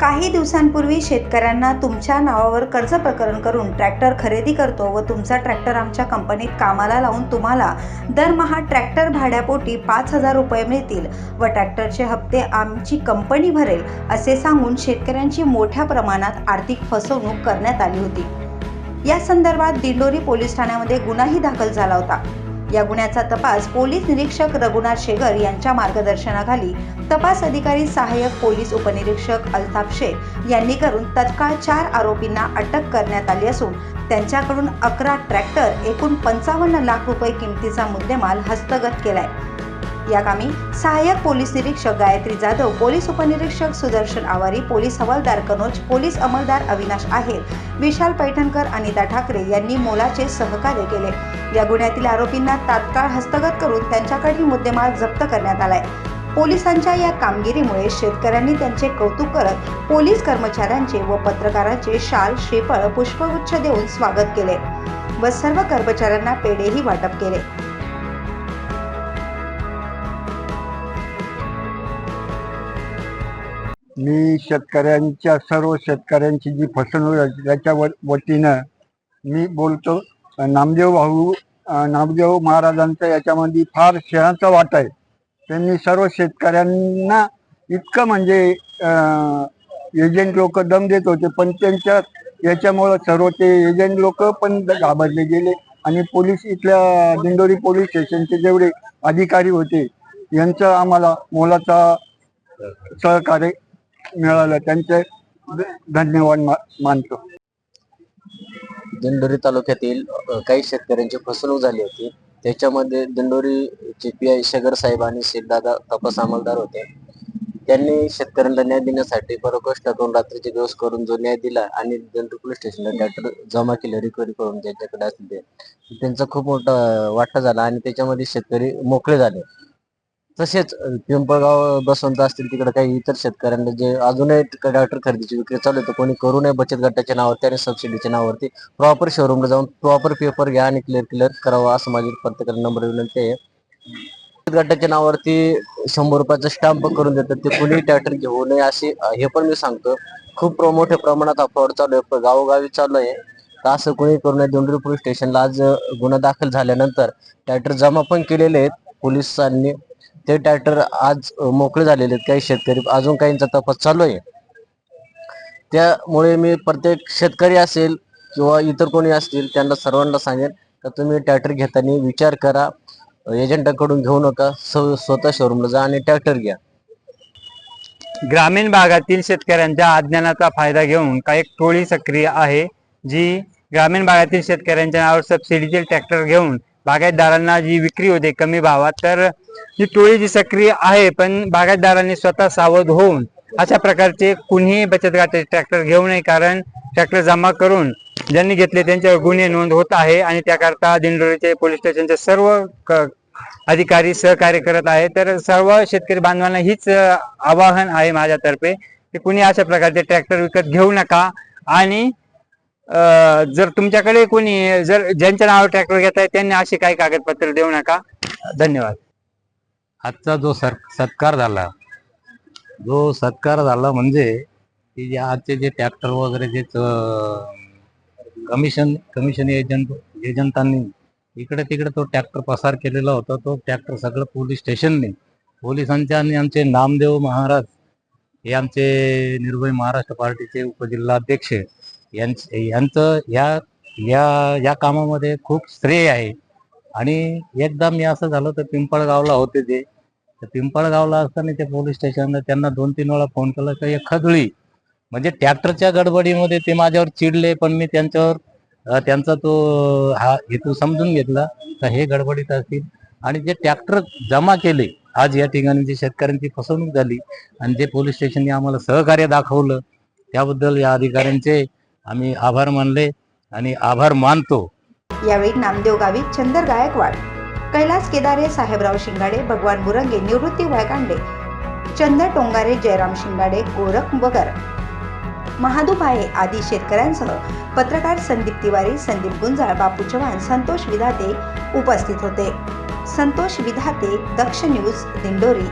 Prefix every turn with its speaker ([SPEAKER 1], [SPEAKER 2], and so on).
[SPEAKER 1] काही दिवसांपूर्वी शेतकऱ्यांना तुमच्या नावावर कर्ज प्रकरण करून ट्रॅक्टर खरेदी करतो व तुमचा ट्रॅक्टर आमच्या कंपनीत कामाला लावून तुम्हाला दरमहा ट्रॅक्टर भाड्यापोटी पाच हजार रुपये मिळतील व ट्रॅक्टरचे हप्ते आमची कंपनी भरेल असे सांगून शेतकऱ्यांची मोठ्या प्रमाणात आर्थिक फसवणूक करण्यात आली होती. या संदर्भात दिंडोरी पोलीस ठाण्यामध्ये गुन्हाही दाखल झाला होता. या गुन्ह्याचा तपास पोलीस निरीक्षक रघुनाथ शेगर यांच्या मार्गदर्शनाखाली तपास अधिकारी सहाय्यक पोलीस उपनिरीक्षक अल्ताफ शेख यांनी करून तत्काळ चार आरोपींना अटक करण्यात आली असून त्यांच्याकडून अकरा ट्रॅक्टर एकूण पंचावन्न लाख रुपये किमतीचा मुद्देमाल हस्तगत केलाय. या कामी सहाय्यक पोलीस निरीक्षक गायत्री जाधव पोलीस उपनिरीक्षक सुदर्शन आवारी पोलीस हवालदार कनोज पोलीस अंमलदार अविनाश आहेर विशाल पैठणकर अनिता ठाकरे यांनी मोलाचे सहकार्य केले. या गुन्ह्यातील आरोपींना तात्काळ हस्तगत करून त्यांच्याकडील मुद्देमाल जप्त करण्यात आलाय. पोलिसांच्या या कामगिरीमुळे शेतकऱ्यांनी त्यांचे कौतुक करत पोलीस कर्मचाऱ्यांचे व पत्रकारांचे शाल श्रीफळ पुष्पगुच्छ देऊन स्वागत केले व सर्व कर्मचाऱ्यांना पेढेही वाटप केले.
[SPEAKER 2] मी शेतकऱ्यांच्या सर्व शेतकऱ्यांची जी फसवणूक आहे त्याच्या व- वतीनं मी बोलतो. नामदेव भाऊ नामदेव महाराजांचा याच्यामध्ये फार शहाचा वाटा आहे. त्यांनी सर्व शेतकऱ्यांना इतकं म्हणजे एजंट लोक दम देत होते पण त्यांच्या याच्यामुळं सर्व ते एजंट लोक पण घाबरले गेले. आणि पोलीस इथल्या दिंडोरी पोलीस स्टेशनचे जेवढे अधिकारी होते यांचं आम्हाला मोलाचा सहकार्य मिळालं. त्यांचे धन्यवाद मानतो.
[SPEAKER 3] दिंडोरी तालुक्यातील काही शेतकऱ्यांची फसवणूक झाली होती. त्याच्यामध्ये दिंडोरी चे पी आय शेगर साहेब आणि शेखदादा तपास अंमलदार होते. त्यांनी शेतकऱ्यांना न्याय देण्यासाठी बरं कष्ट करून रात्रीचे दिवस करून जो न्याय दिला आणि दिंडोरी पोलीस स्टेशनला ट्रॅक्टर जमा केले रिकव्हरी करून ज्यांच्याकडे असते त्यांचा खूप मोठा वाटा झाला आणि त्याच्यामध्ये शेतकरी मोकळे झाले. तसेच पिंपळगाव बसवंत असतील तिकडे काही इतर शेतकऱ्यांना जे अजूनही ट्रॅक्टर खरेदीची विक्री चालू आहे तर कोणी करू नये बचत गटाच्या नावावरती आणि सबसिडीच्या नावावरती. प्रॉपर शोरूमला जाऊन प्रॉपर पेपर घ्या आणि क्लिअर क्लिअर करावा असं माझी प्रत्येकाला नंबर विनंती आहे. बचत गटाच्या नावावरती शंभर रुपयाचा स्टॅम्प करून देतात ते कुणी ट्रॅक्टर घेऊ नये असे हे पण मी सांगतो. खूप मोठ्या प्रमाणात हा चालू आहे गावोगावी चालू आहे. तर असं कोणी करू नये. दोंडरी पोलीस स्टेशनला आज गुन्हा दाखल झाल्यानंतर ट्रॅक्टर जमा पण केलेले आहेत पोलिसांनी ते ट्रॅक्टर आज मोकळे झालेले आहेत काही शेतकरी. अजून काहींचा तपास चालू आहे. त्यामुळे मी प्रत्येक शेतकरी असेल किंवा इतर कोणी असतील त्यांना सर्वांना सांगेन का तुम्ही ट्रॅक्टर घेताना विचार करा. एजंटाकडून घेऊ नका. स्वतः शोरूमला जा आणि ट्रॅक्टर घ्या.
[SPEAKER 4] ग्रामीण भागातील शेतकऱ्यांच्या अज्ञानाचा फायदा घेऊन काही टोळी सक्रिय आहे जी ग्रामीण भागातील शेतकऱ्यांच्या नावावर सबसिडीचे ट्रॅक्टर घेऊन बागायतदारांना जी विक्री होते कमी भावात तर ही टोळी जी सक्रिय आहे पण बागायतदारांनी स्वतः सावध होऊन अशा प्रकारचे कुणीही बचत गटाचे ट्रॅक्टर घेऊ नये कारण ट्रॅक्टर जमा करून ज्यांनी घेतले त्यांच्यावर गुन्हे नोंद होत आहे आणि त्याकरता दिंडोरीचे पोलीस स्टेशनचे सर्व क- अधिकारी सहकार्य करत आहे. तर सर्व शेतकरी बांधवांना हीच आवाहन आहे माझ्यातर्फे की कुणी अशा प्रकारचे ट्रॅक्टर विकत घेऊ नका. आणि जर तुमच्याकडे कोणी जर ज्यांच्या नावावर ट्रॅक्टर घेत आहे त्यांनी अशी काही कागदपत्र देऊ नका. धन्यवाद.
[SPEAKER 5] आजचा जो सर सत्कार झाला जो सत्कार झाला म्हणजे की जे आजचे जे ट्रॅक्टर वगैरे जे कमिशन कमिशन एजंट एजंटांनी इकडे तिकडे तो ट्रॅक्टर पसार केलेला होता तो ट्रॅक्टर सगळं पोलीस स्टेशनने पोलिसांच्या आणि आमचे नामदेव महाराज हे आमचे निर्भय महाराष्ट्र पार्टीचे उपजिल्हाध्यक्ष यांच यांचं या या या कामामध्ये खूप श्रेय आहे. आणि एकदा मी असं झालं तर पिंपळगावला होते ते. तर पिंपळगावला असताना ते पोलीस स्टेशनला त्यांना दोन तीन वेळा फोन केला का एक खदळी म्हणजे ट्रॅक्टरच्या गडबडीमध्ये ते माझ्यावर चिडले पण मी त्यांच्यावर त्यांचा तो हा हेतू समजून घेतला का हे गडबडीत असतील. आणि जे ट्रॅक्टर जमा केले आज या ठिकाणी जे शेतकऱ्यांची फसवणूक झाली आणि जे पोलीस स्टेशनने आम्हाला सहकार्य दाखवलं त्याबद्दल या अधिकाऱ्यांचे आम्ही आभार मानले आणि आभार मानतो.
[SPEAKER 1] यावेळी नामदेव गावी चंदर गायकवाड. कैलास केदारे साहेबराव शिंगाडे भगवान बुरंगे निवृत्ती वायकांडे चंद टोंगारे जयराम शिंगाडे गोरख वगर. महादू भाये आदी शेतकऱ्यांसह पत्रकार संदीप तिवारी संदीप गुंजाळ बापू चव्हाण संतोष विधाते उपस्थित होते. संतोष विधाते दक्ष न्यूज दिंडोरी.